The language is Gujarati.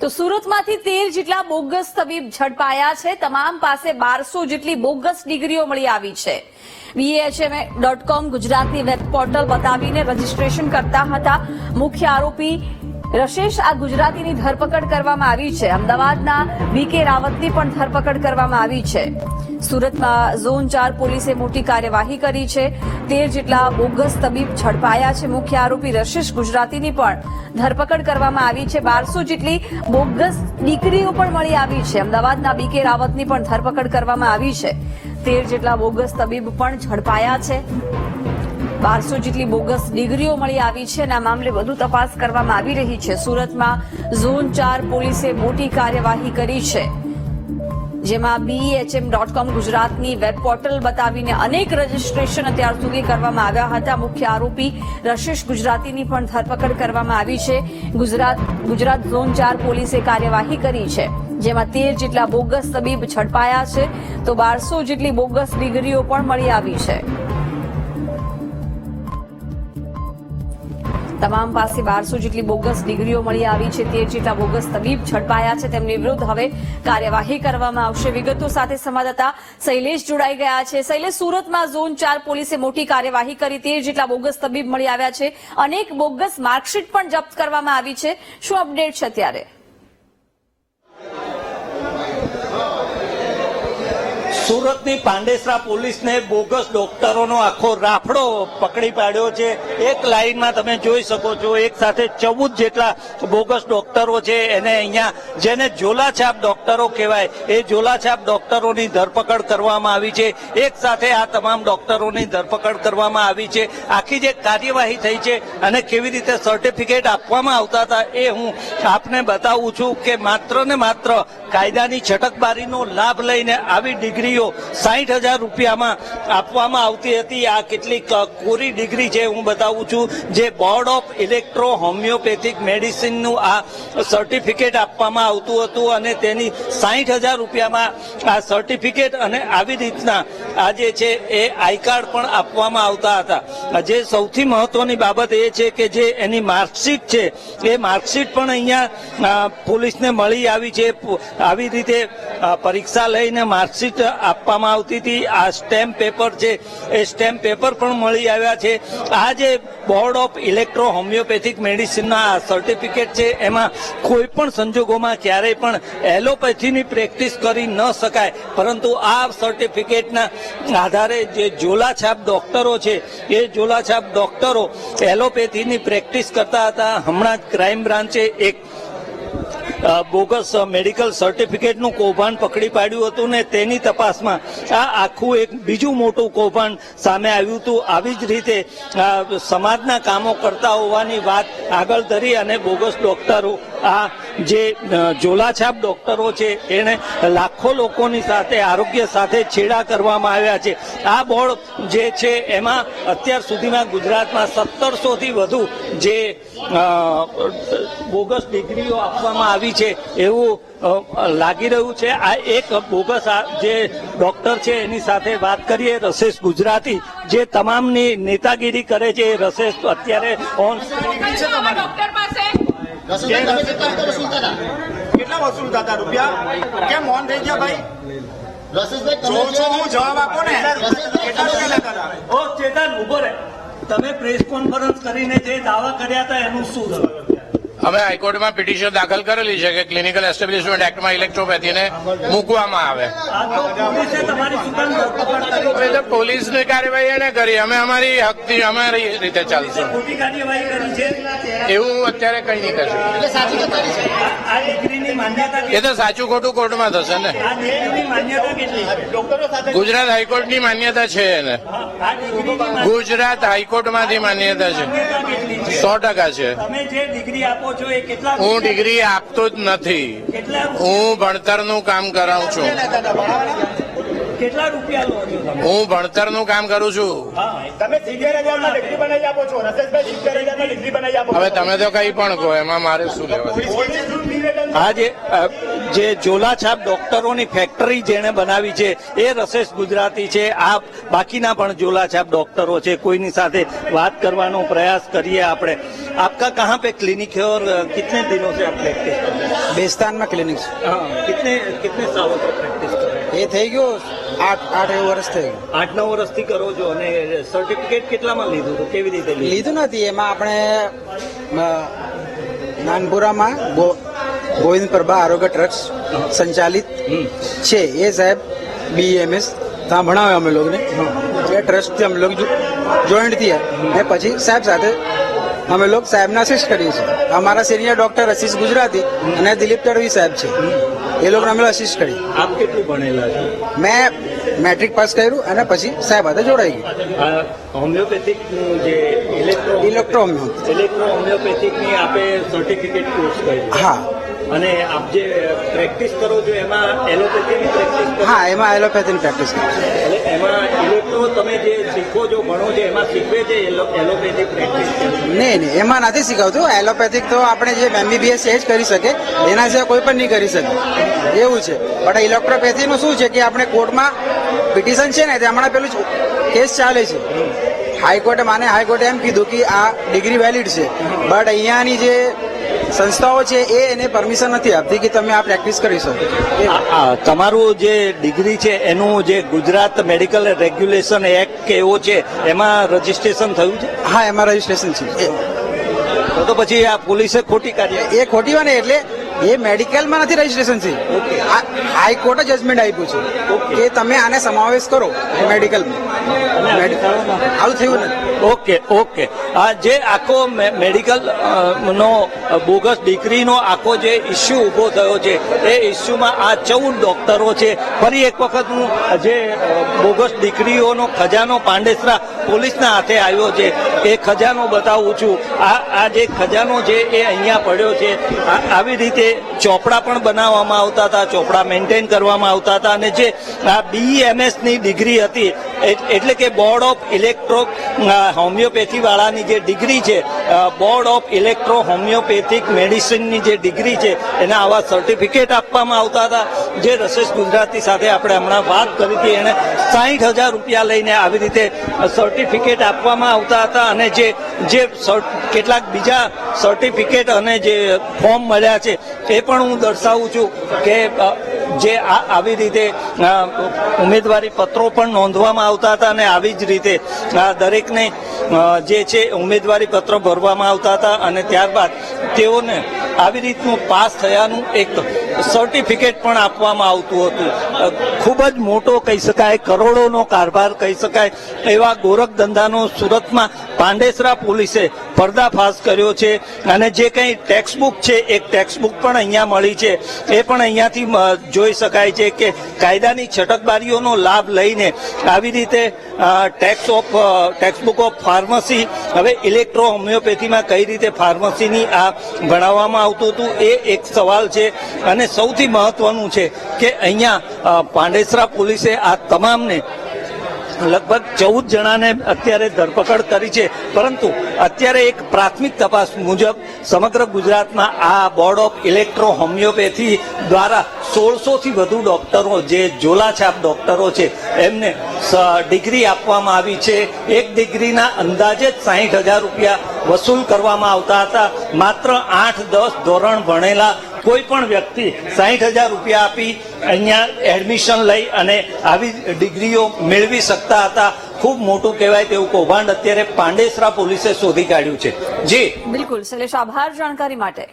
તો સુરતમાંથી તેર જેટલા બોગસ તબીબ ઝડપાયા છે. તમામ પાસે બારસો જેટલી બોગસ ડિગ્રીઓ મળી આવી છે. બીએચએમએ ડોટ કોમ ગુજરાતની વેબ પોર્ટલ બતાવીને રજીસ્ટ્રેશન કરતા હતા. મુખ્ય આરોપી રશેષ આ ગુજરાતીની ધરપકડ કરવામાં આવી છે. અમદાવાદના વીકે રાવતની પણ ધરપકડ કરવામાં આવી છે. સુરતમાં ઝોન ચાર પોલીસે મોટી કાર્યવાહી કરી છે. તેર જેટલા બોગસ તબીબ ઝડપાયા છે. મુખ્ય આરોપી રશેષ ગુજરાતીની પણ ધરપકડ કરવામાં આવી છે. બારસો જેટલી બોગસ દીકરીઓ પણ મળી આવી છે. અમદાવાદના બી કે રાવતની પણ ધરપકડ કરવામાં આવી છે. તેર જેટલા બોગસ તબીબ પણ ઝડપાયા છે. બારસો જેટલી બોગસ ડિગ્રીઓ મળી આવી છે અને આ મામલે વધુ તપાસ કરવામાં આવી રહી છે. સુરતમાં ઝોન ચાર પોલીસે મોટી કાર્યવાહી કરી છે, જેમાં બીએચએમ ડોટ કોમ ગુજરાતની વેબ પોર્ટલ બતાવીને અનેક રજીસ્ટ્રેશન અત્યાર સુધી કરવામાં આવ્યા હતા. મુખ્ય આરોપી રશિષ ગુજરાતીની પણ ધરપકડ કરવામાં આવી છે. ગુજરાત ગુજરાત ઝોન ચાર પોલીસે કાર્યવાહી કરી છે, જેમાં તેર જેટલા બોગસ તબીબ ઝડપાયા છે. તો બારસો જેટલી બોગસ ડિગ્રીઓ પણ મળી આવી છે. તમામ પાસે બારસો જેટલી બોગસ ડિગ્રીઓ મળી આવી છે, તેર જેટલા બોગસ તબીબ ઝડપાયા છે, તેમની વિરુદ્ધ હવે કાર્યવાહી કરવામાં આવશે. વિગતો સાથે સંવાદદાતા શૈલેષ જોડાઈ ગયા છે. શૈલેષ, સુરતમાં ઝોન ચાર પોલીસે મોટી કાર્યવાહી કરી. તેર જેટલા બોગસ તબીબ મળી આવ્યા છે. અનેક બોગસ માર્કશીટ પણ જપ્ત કરવામાં આવી છે. શું અપડેટ છે અત્યારે? સુરતની પાંડેસરા પોલીસને બોગસ ડોક્ટરોનો આખો રાફડો પકડી પાડ્યો છે. એક લાઈનમાં તમે જોઈ શકો છો, એક સાથે ચૌદ જેટલા બોગસ ડોક્ટરો છે. એને અહીંયા જેને ઝોલાછાપ ડોક્ટરો કહેવાય, એ ઝોલાછાપ ડોક્ટરોની ધરપકડ કરવામાં આવી છે. એક સાથે આ તમામ ડોક્ટરોની ધરપકડ કરવામાં આવી છે. આખી જે કાર્યવાહી થઈ છે અને કેવી રીતે સર્ટિફિકેટ આપવામાં આવતા હતા એ હું આપને બતાવું છું કે માત્ર ને માત્ર કાયદાની છટકબારીનો લાભ લઈને આવી ડિગ્રીઓ સાહીઠ હજાર રૂપિયામાં આપવામાં આવતી હતી. આ કેટલીક કોરી ડિગ્રી છે હું બતાવું છું, જે બોર્ડ ઓફ ઇલેક્ટ્રો હોમિયોપેથિક મેડિસિનનું આ સર્ટિફિકેટ આપવામાં આવતું હતું અને તેની સાહીઠ હજાર રૂપિયામાં આ સર્ટિફિકેટ અને આવી રીતના આ જે છે એ આઈ કાર્ડ પણ આપવામાં આવતા હતા. જે સૌથી મહત્વની બાબત એ છે કે જે એની માર્કશીટ છે, એ માર્કશીટ પણ અહીંયા પોલીસને મળી આવી છે. આવી રીતે પરીક્ષા લઈને માર્કશીટ આપવામાં આવતી હતી. આ સ્ટેમ્પ પેપર છે, એ સ્ટેમ્પ પેપર પણ મળી આવ્યા છે. આ જે બોર્ડ ઓફ ઇલેક્ટ્રો હોમિયોપેથિક મેડિસિનના સર્ટિફિકેટ છે, એમાં કોઈ પણ સંજોગોમાં ક્યારેય પણ એલોપેથીની પ્રેક્ટિસ કરી ન શકાય. પરંતુ આ સર્ટિફિકેટના આધારે જે ઝોલાછાપ ડોક્ટરો છે, એ ઝોલાછાપ ડોક્ટરો એલોપેથીની પ્રેક્ટિસ કરતા હતા. હમણાં જ ક્રાઇમ બ્રાન્ચે એક બોગસ મેડિકલ સર્ટિફિકેટનું કૌભાંડ પકડી પાડ્યું હતું ને તેની તપાસમાં આ આખું એક બીજું મોટું કૌભાંડ સામે આવ્યું હતું. આવી જ રીતે સમાજના કામો કરતા હોવાની વાત આગળ ધરી અને બોગસ ડોક્ટરો આ જે જોલાછાપ ડોક્ટરો છે, એને લાખો લોકોની સાથે, આરોગ્ય સાથે છેડા કરવામાં આવ્યા છે. આ બોર્ડ જે છે, એમાં અત્યાર સુધીમાં ગુજરાતમાં સત્તરસોથી વધુ જે બોગસ ડિગ્રીઓ આપવામાં આવી છે, એવું લાગી રહ્યું છે. આ એક બોગસ જે ડોક્ટર છે, એની સાથે વાત કરીએ, રસેશ ગુજરાતી, જે તમામની નેતાગીરી કરે છે, એ રસેશ અત્યારે ઓન ડોક્ટર પાસે કેટલા વસૂલ હતા રૂપિયા? કેમ મોન થઈ ગયા ભાઈ? જવાબ આપો ને? કેટલા રૂપિયા લેતા હતા ઓ ચેતન ઊભો રહે. તમે પ્રેસ કોન્ફરન્સ કરીને જે દાવા કર્યા હતા એનું શું થયું અમે હાઈકોર્ટમાં પિટિશન દાખલ કરેલી છે કે ક્લિનિકલ એસ્ટેબ્લિશમેન્ટ એક્ટમાં ઇલેક્ટ્રોપેથીને મૂકવામાં આવે. પોલીસની કાર્યવાહી એને કરી. અમે અમારી હકથી અમારી રીતે ચાલશું. એવું અત્યારે કઈ નહીં કરશું. એટલે સાચી વાત છે. આ આ ડિગ્રીની માન્યતા એ તો સાચું ખોટું કોર્ટમાં થશે ને. આ ડિગ્રીની માન્યતા કેટલી ડોક્ટરો સાથે ગુજરાત હાઈકોર્ટની માન્યતા છે એને. ગુજરાત હાઈકોર્ટમાંથી માન્યતા છે. સો ટકા છે. તમે જે ડિગ્રી આપો છો એ કેટલા હું ડિગ્રી આપતો જ નથી. હું ભણતરનું કામ કરાવું છું. કેટલા રૂપિયા લો છો હું ભણતરનું કામ કરું છું. તમે સિત્તેર હજારમાં ડિગ્રી બનાવી આપો છો? રસેશભાઈ સિત્તેર હજારમાં ડિગ્રી બનાવી આપો હવે તમે તો કઈ પણ કહો એમાં મારે શું લેવા દેવું? જે જોલાછાપ ડોક્ટરોની ફેક્ટરી જેણે બનાવી છે એ રસેશ ગુજરાતી છે. આ બાકીના પણ જોલાછાપ ડોક્ટરો છે. કોઈની સાથે વાત કરવાનો પ્રયાસ કરીએ આપણે. આપકા કહા પે ક્લિનિક હે ઓર કિતને દિનો સે આપ પ્રેક્ટિસ કર? ક્લિનિક છે. હા કિતને કિતને સાલો પ્રેક્ટિસ એ થઈ ગયો. આઠ આઠ એવું વર્ષ થયું. આઠ નવ વર્ષથી કરો છો અને સર્ટિફિકેટ કેટલામાં લીધું હતું? કેવી રીતે લીધું? નથી. એમાં આપણે નાનપુરામાં ગોવિંદ પ્રભા આરોગ્ય ટ્રસ્ટ સંચાલિત છે. એ સાહેબ બીએમએસ ત્યાં ભણાવે અમે લોકોને. એ ટ્રસ્ટથી અમે લોકો જોઈન્ટ થયા. ને પછી સાહેબ સાથે અમે લોકો સાહેબને અસિસ્ટ કરીએ છીએ. અમારા સિનિયર ડોક્ટર આશીષ ગુજરાતી અને દિલીપ તડવી સાહેબ છે. એ લોકોને અમે અસિસ્ટ કરી આપ કેટલું ભણેલા છો? મેં મેટ્રિક પાસ કર્યું અને પછી સાહેબ સાથે જોડાઈ ગયું. હોમિયોપેથિક જે electro electro homeopathy. Electro homeopathic આપે સર્ટિફિકેટ કોર્સ કર્યો હા. અને આપ જે પ્રેક્ટિસ કરો છો એમાં એલોપેથીની પ્રેક્ટિસ હા એમાં એલોપેથીની પ્રેક્ટિસ કરો એટલે એમાં ઇલેક્ટ્રો તમે જે શીખો છો ભણો છો એમાં શીખવે છે એલોપેથી પ્રેક્ટિસ નહીં નહીં એમાં નથી શીખવતું. એલોપેથિક તો આપણે જે એમબીબીએસ એ જ કરી શકે. એના સિવાય કોઈ પણ નહીં કરી શકે. એવું છે. પણ ઇલેક્ટ્રોપેથીનું શું છે કે આપણે કોર્ટમાં પિટિશન છે ને તે હમણાં પેલું કેસ ચાલે છે. હાઈકોર્ટે માને હાઈકોર્ટે એમ કીધું કે આ ડિગ્રી વેલિડ છે. બટ અહીંયાની જે સંસ્થાઓ છે એ એને પરમિશન નથી આપતી કે તમે આ પ્રેક્ટિસ કરી શકો. તમારું જે ડિગ્રી છે એનું જે ગુજરાત મેડિકલ રેગ્યુલેશન એક્ટ કે એવો છે એમાં રજીસ્ટ્રેશન થયું છે? હા એમાં રજીસ્ટ્રેશન છે. તો પછી આ પોલીસે ખોટી કાર્ય એ ખોટી હોય ને એટલે એ મેડિકલમાં નથી રજીસ્ટ્રેશન છે હાઈકોર્ટે જજમેન્ટ આપ્યું. છે કે તમે આને સમાવેશ કરો મેડિકલમાં. મેડિકલ આવું થયું ને? Okay okay. આ જે આખો મેડિકલ નો બોગસ ડિગ્રીનો આખો જે ઇસ્યુ ઊભો થયો છે, એ ઇસ્યુમાં આ ચૌદ ડોક્ટરો છે. ફરી એક વખત હું જે બોગસ ડિગ્રીઓનો ખજાનો પાંડેસરા પોલીસના હાથે આવ્યો છે. એ ખજાનો બતાવું છું. આ આ જે ખજાનો છે એ અહીંયા પડ્યો છે. આવી રીતે ચોપડા પણ બનાવવામાં આવતા હતા, ચોપડા મેન્ટેન કરવામાં આવતા હતા. અને જે આ બીએમએસની ડિગ્રી હતી એટલે કે બોર્ડ ઓફ ઇલેક્ટ્રો હોમિયોપેથી વાળાની જે ડિગ્રી છે બોર્ડ ઓફ ઇલેક્ટ્રો હોમિયોપેથિક મેડિસિનની જે ડિગ્રી છે, એના આવા સર્ટિફિકેટ આપવામાં આવતા હતા. જે રસેશ ગુજરાતી સાથે આપણે હમણાં વાત કરી હતી, એને સાહીઠ હજાર રૂપિયા લઈને આવી રીતે સર્ટિફિકેટ આપવામાં આવતા હતા અને જે જે કેટલાક બીજા સર્ટિફિકેટ અને જે ફોર્મ મળ્યા છે, એ પણ હું દર્શાવું છું કે જે આવી રીતે ઉમેદવારી પત્રો પણ નોંધવામાં આવતા હતા અને આવી જ રીતે દરેકને જે છે ઉમેદવારી પત્રો ભરવામાં આવતા હતા અને ત્યારબાદ તેઓને આવી રીતનું પાસ થયાનું એક સર્ટિફિકેટ પણ આપવામાં આવતું હતું. ખૂબ જ મોટો કહી શકાય, કરોડોનો કારભાર કહી શકાય, એવા ગોરખ ધંધાનો સુરતમાં પાંડેસરા પોલીસે પર્દાફાશ કર્યો છે અને જે કંઈ ટેક્સ્ટબુક છે, એક ટેક્સ્ટબુક પણ અહીંયા મળી છે. એ પણ અહીંયાથી જોઈ શકાય છે કે કાયદાની છટકબારીઓનો લાભ લઈને આવી રીતે text of textbook of pharmacy હવે ઇલેક્ટ્રો હોમિયોપેથીમાં કઈ રીતે ફાર્મસીની આ ભણાવવામાં આવતું હતું એ એક સવાલ છે. અને સૌથી મહત્વનું છે કે અહીંયા પાંડેસરા પોલીસે આ તમામને લગભગ ચૌદ જણાને અત્યારે ધરપકડ કરી છે. પરંતુ અત્યારે એક પ્રાથમિક તપાસ મુજબ સમગ્ર ગુજરાતમાં આ બોર્ડ ઓફ ઇલેક્ટ્રો હોમિયોપેથી દ્વારા સોળસોથી વધુ ડોક્ટરો જે ઝોલાછાપ ડોક્ટરો છે, એમને ડિગ્રી આપવામાં આવી છે. એક ડિગ્રીના અંદાજે જ સાહીઠ હજાર રૂપિયા વસૂલ કરવામાં આવતા હતા. માત્ર આઠ દસ ધોરણ ભણેલા કોઈ પણ વ્યક્તિ સાહીઠ હજાર રૂપિયા આપી અહીંયા એડમિશન લઈ અને આવી ડિગ્રીઓ મેળવી શકતા હતા. ખૂબ મોટું કહેવાય તેવું કૌભાંડ અત્યારે પાંડેસરા પોલીસે શોધી કાઢ્યું છે. જી. બિલકુલ. શૈલેષ, આભાર જાણકારી માટે.